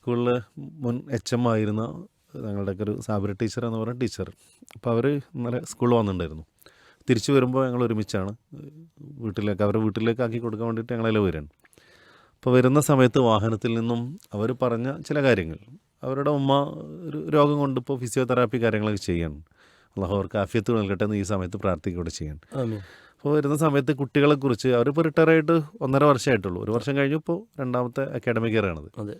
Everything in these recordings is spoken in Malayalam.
സ്കൂളിൽ മുൻ എച്ച് എം ആയിരുന്ന ഞങ്ങളുടെയൊക്കെ ഒരു സാബിര ടീച്ചർ എന്ന് പറഞ്ഞ ടീച്ചർ. അപ്പോൾ അവർ ഇന്നലെ സ്കൂളിൽ വന്നിട്ടുണ്ടായിരുന്നു. തിരിച്ചു വരുമ്പോൾ ഞങ്ങൾ ഒരുമിച്ചാണ്. വീട്ടിലേക്ക് അവരുടെ വീട്ടിലേക്ക് ആക്കി കൊടുക്കാൻ വേണ്ടിയിട്ട് ഞങ്ങളെല്ലാം വരികയാണ് അപ്പോൾ വരുന്ന സമയത്ത് വാഹനത്തിൽ നിന്നും അവർ പറഞ്ഞ ചില കാര്യങ്ങൾ. അവരുടെ ഉമ്മ ഒരു രോഗം കൊണ്ട് ഇപ്പോൾ ഫിസിയോതെറാപ്പി കാര്യങ്ങളൊക്കെ ചെയ്യാൻ അള്ളാഹു അവർക്ക് ആഫിയത്ത് നൽകട്ടെ എന്ന് ഈ സമയത്ത് പ്രാർത്ഥിക്കുകയോടെ ചെയ്യാൻ അപ്പോൾ വരുന്ന സമയത്ത് കുട്ടികളെക്കുറിച്ച് അവരിപ്പോൾ റിട്ടയർ ആയിട്ട് ഒന്നര വർഷമായിട്ടുള്ളൂ. ഒരു വർഷം കഴിഞ്ഞു ഇപ്പോൾ രണ്ടാമത്തെ അക്കാഡമിക് ഇയർ ആണത്. അതെ.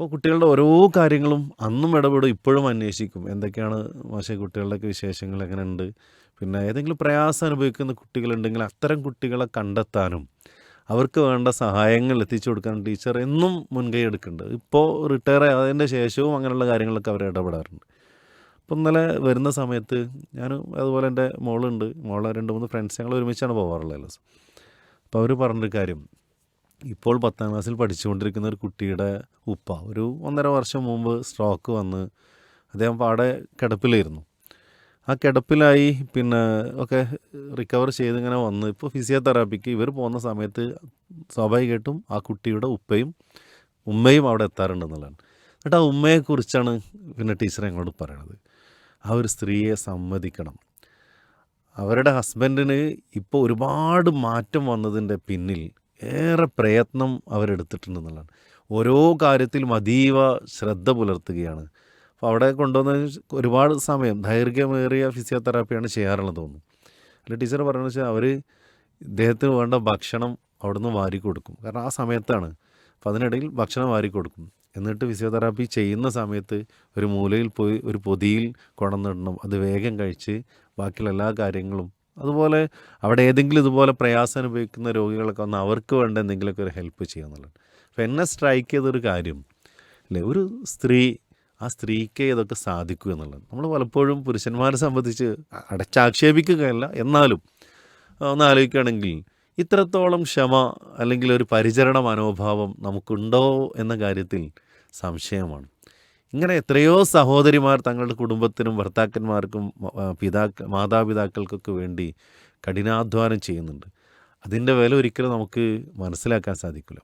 അപ്പോൾ കുട്ടികളുടെ ഓരോ കാര്യങ്ങളും അന്നും ഇടപെടും ഇപ്പോഴും അന്വേഷിക്കും. എന്തൊക്കെയാണ് മാഷെ കുട്ടികളുടെയൊക്കെ വിശേഷങ്ങൾ എങ്ങനെയുണ്ട്? പിന്നെ ഏതെങ്കിലും പ്രയാസം അനുഭവിക്കുന്ന കുട്ടികളുണ്ടെങ്കിൽ അത്തരം കുട്ടികളെ കണ്ടെത്താനും അവർക്ക് വേണ്ട സഹായങ്ങൾ എത്തിച്ചു കൊടുക്കാനും ടീച്ചർ എന്നും മുൻകൈ എടുക്കുന്നുണ്ട്. ഇപ്പോൾ റിട്ടയർ ആയതിന്റെ ശേഷവും അങ്ങനെയുള്ള കാര്യങ്ങളൊക്കെ അവർ ഇടപെടാറുണ്ട്. അപ്പോൾ ഇന്നലെ വരുന്ന സമയത്ത് ഞാൻ അതുപോലെ എന്റെ മോളുണ്ട്. മോളെ രണ്ട് മൂന്ന് ഫ്രണ്ട്സ് ഞങ്ങൾ ഒരുമിച്ചാണ് പോകാറുള്ളത് അപ്പോൾ അവർ പറഞ്ഞൊരു കാര്യം ഇപ്പോൾ പത്താം ക്ലാസ്സിൽ പഠിച്ചുകൊണ്ടിരിക്കുന്ന ഒരു കുട്ടിയുടെ ഉപ്പ ഒരു ഒന്നര വർഷം മുമ്പ് സ്ട്രോക്ക് വന്ന് അദ്ദേഹം പാടെ കിടപ്പിലായിരുന്നു. ആ കിടപ്പിലായി പിന്നെ ഒക്കെ റിക്കവർ ചെയ്ത് ഇങ്ങനെ വന്ന് ഇപ്പോൾ ഫിസിയോതെറാപ്പിക്ക് ഇവർ പോകുന്ന സമയത്ത് സ്വാഭാവികമായിട്ടും ആ കുട്ടിയുടെ ഉപ്പയും ഉമ്മയും അവിടെ എത്താറുണ്ടെന്നുള്ളതാണ്. എന്നിട്ട് ആ ഉമ്മയെക്കുറിച്ചാണ് പിന്നെ ടീച്ചർ ഞങ്ങളോട് പറയണത്. ആ ഒരു സ്ത്രീയെ സമ്മതിക്കണം. അവരുടെ ഹസ്ബൻഡിന് ഇപ്പോൾ ഒരുപാട് മാറ്റം വന്നതിന്റെ പിന്നിൽ ഏറെ പ്രയത്നം അവരെടുത്തിട്ടുണ്ടെന്നുള്ളതാണ്. ഓരോ കാര്യത്തിലും അതീവ ശ്രദ്ധ പുലർത്തുകയാണ്. അപ്പോൾ അവിടെ കൊണ്ടുവന്ന ഒരുപാട് സമയം ദൈർഘ്യമേറിയ ഫിസിയോതെറാപ്പിയാണ് ചെയ്യാറുള്ളത് തോന്നുന്നു. അല്ല ടീച്ചർ പറയുന്നത് വെച്ചാൽ അവർ ഇദ്ദേഹത്തിന് വേണ്ട ഭക്ഷണം അവിടുന്ന് വാരി കൊടുക്കും. കാരണം ആ സമയത്താണ്. അപ്പോൾ അതിനിടയിൽ ഭക്ഷണം വാരി കൊടുക്കും. എന്നിട്ട് ഫിസിയോതെറാപ്പി ചെയ്യുന്ന സമയത്ത് ഒരു മൂലയിൽ പോയി ഒരു പൊതിയിൽ കൊണ്ടുവന്നിടണം. അത് വേഗം കഴിച്ച് ബാക്കിയുള്ള എല്ലാ കാര്യങ്ങളും അതുപോലെ അവിടെ ഏതെങ്കിലും ഇതുപോലെ പ്രയാസം അനുഭവിക്കുന്ന രോഗികളൊക്കെ വന്ന് അവർക്ക് വേണ്ട എന്തെങ്കിലുമൊക്കെ ഒരു ഹെൽപ്പ് ചെയ്യുക എന്നുള്ളത്. അപ്പോൾ എന്നെ സ്ട്രൈക്ക് ചെയ്തൊരു കാര്യം അല്ലേ? ഒരു സ്ത്രീ ആ സ്ത്രീക്ക് ഇതൊക്കെ സാധിക്കൂ എന്നുള്ളത്. നമ്മൾ പലപ്പോഴും പുരുഷന്മാരെ സംബന്ധിച്ച് അടച്ചാക്ഷേപിക്കുകയല്ല. എന്നാലും ഒന്ന് ആലോചിക്കുകയാണെങ്കിൽ ഇത്രത്തോളം ക്ഷമ അല്ലെങ്കിൽ ഒരു പരിചരണ മനോഭാവം നമുക്കുണ്ടോ എന്ന കാര്യത്തിൽ സംശയമാണ്. ഇങ്ങനെ എത്രയോ സഹോദരിമാർ തങ്ങളുടെ കുടുംബത്തിനും ഭർത്താക്കന്മാർക്കും പിതാക്ക മാതാപിതാക്കൾക്കൊക്കെ വേണ്ടി കഠിനാധ്വാനം ചെയ്യുന്നുണ്ട്. അതിന്റെ വില ഒരിക്കലും നമുക്ക് മനസ്സിലാക്കാൻ സാധിക്കില്ല.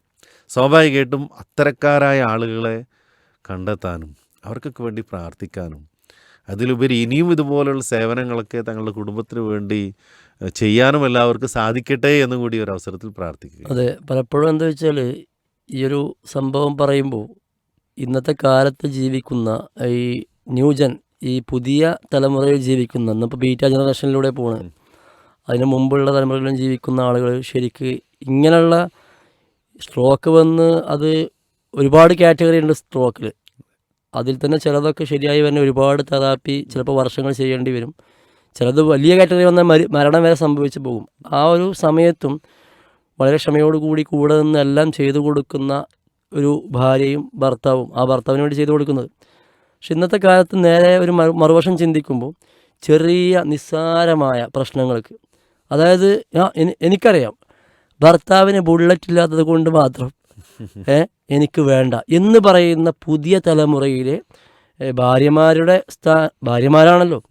സ്വാഭാവികമായിട്ടും അത്തരക്കാരായ ആളുകളെ കണ്ടെത്താനും അവർക്കൊക്കെ വേണ്ടി പ്രാർത്ഥിക്കാനും അതിലുപരി ഇനിയും ഇതുപോലുള്ള സേവനങ്ങളൊക്കെ തങ്ങളുടെ കുടുംബത്തിന് വേണ്ടി ചെയ്യാനും എല്ലാവർക്കും സാധിക്കട്ടെ എന്ന് കൂടി ഒരു അവസരത്തിൽ പ്രാർത്ഥിക്കുക അതെ പലപ്പോഴും എന്താ വെച്ചാൽ ഈ ഒരു സംഭവം പറയുമ്പോൾ ഇന്നത്തെ കാലത്ത് ജീവിക്കുന്ന ഈ ന്യൂജൻ ഈ പുതിയ തലമുറയിൽ ജീവിക്കുന്ന ഇന്നിപ്പോൾ ബീറ്റ ജനറേഷനിലൂടെ പോണ്. അതിന് മുമ്പുള്ള തലമുറകളിലും ജീവിക്കുന്ന ആളുകൾ ശരിക്ക് ഇങ്ങനെയുള്ള സ്ട്രോക്ക് വന്ന് അത് ഒരുപാട് കാറ്റഗറി ഉണ്ട് സ്ട്രോക്കിൽ അതിൽ തന്നെ ചിലതൊക്കെ ശരിയായി വരുന്ന ഒരുപാട് തെറാപ്പി ചിലപ്പോൾ വർഷങ്ങൾ ചെയ്യേണ്ടി വരും. ചിലത് വലിയ കാറ്റഗറി വന്നാൽ മരി മരണം വരെ സംഭവിച്ചു പോകും. ആ ഒരു സമയത്തും വളരെ ക്ഷമയോടുകൂടി കൂടെ നിന്ന് എല്ലാം ചെയ്തു കൊടുക്കുന്ന ഒരു ഭാര്യയും ഭർത്താവും ആ ഭർത്താവിന് വേണ്ടി ചെയ്തു കൊടുക്കുന്നത്. പക്ഷെ ഇന്നത്തെ കാലത്ത് നേരെ ഒരു മറു- മറുവശം ചിന്തിക്കുമ്പോൾ ചെറിയ നിസ്സാരമായ പ്രശ്നങ്ങൾക്ക് അതായത് എനിക്കറിയാം ഭർത്താവിന് ബുള്ളറ്റ് ഇല്ലാത്തത് കൊണ്ട് മാത്രം എനിക്ക് വേണ്ട എന്ന് പറയുന്ന പുതിയ തലമുറയിലെ ഭാര്യമാരുടെ സ്ഥാ ഭാര്യമാരാണല്ലോ.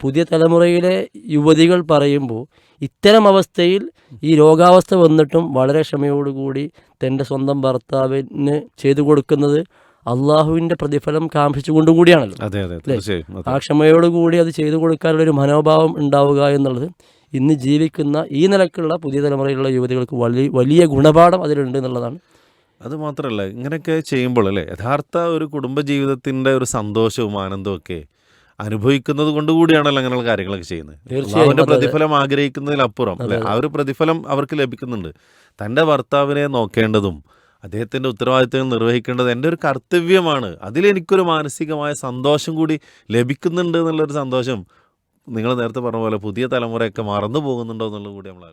പുതിയ തലമുറയിലെ യുവതികൾ പറയുമ്പോൾ ഇത്തരം അവസ്ഥയിൽ ഈ രോഗാവസ്ഥ വന്നിട്ടും വളരെ ക്ഷമയോടുകൂടി തന്റെ സ്വന്തം ഭർത്താവിന് ചെയ്തു കൊടുക്കുന്നത് അള്ളാഹുവിന്റെ പ്രതിഫലം കാംക്ഷിച്ചുകൊണ്ടും കൂടിയാണല്ലോ. ആ ക്ഷമയോടുകൂടി അത് ചെയ്തു കൊടുക്കാനുള്ള ഒരു മനോഭാവം ഉണ്ടാവുക എന്നുള്ളത് ഇന്ന് ജീവിക്കുന്ന ഈ നിലക്കുള്ള പുതിയ തലമുറയിലുള്ള യുവതികൾക്ക് വലിയ വലിയ ഗുണപാഠം അതിലുണ്ട് എന്നുള്ളതാണ്. അത് മാത്രമല്ല ഇങ്ങനെയൊക്കെ ചെയ്യുമ്പോൾ അല്ലേ യഥാർത്ഥ ഒരു കുടുംബജീവിതത്തിന്റെ ഒരു സന്തോഷവും ആനന്ദവും ഒക്കെ അനുഭവിക്കുന്നത് കൊണ്ട് കൂടിയാണല്ലോ അങ്ങനെയുള്ള കാര്യങ്ങളൊക്കെ ചെയ്യുന്നത്. അവന്റെ. പ്രതിഫലം ആഗ്രഹിക്കുന്നതിലപ്പുറം അല്ലെ? ആ ഒരു പ്രതിഫലം അവർക്ക് ലഭിക്കുന്നുണ്ട്. തന്റെ ഭർത്താവിനെ നോക്കേണ്ടതും അദ്ദേഹത്തിന്റെ ഉത്തരവാദിത്തങ്ങൾ നിർവഹിക്കേണ്ടത് എന്റെ ഒരു കർത്തവ്യമാണ്. അതിലെനിക്കൊരു മാനസികമായ സന്തോഷം കൂടി ലഭിക്കുന്നുണ്ട് എന്നുള്ളൊരു സന്തോഷം നിങ്ങൾ നേരത്തെ പറഞ്ഞ പോലെ പുതിയ തലമുറയൊക്കെ മറന്നു പോകുന്നുണ്ടോ എന്നുള്ളത് കൂടി നമ്മൾ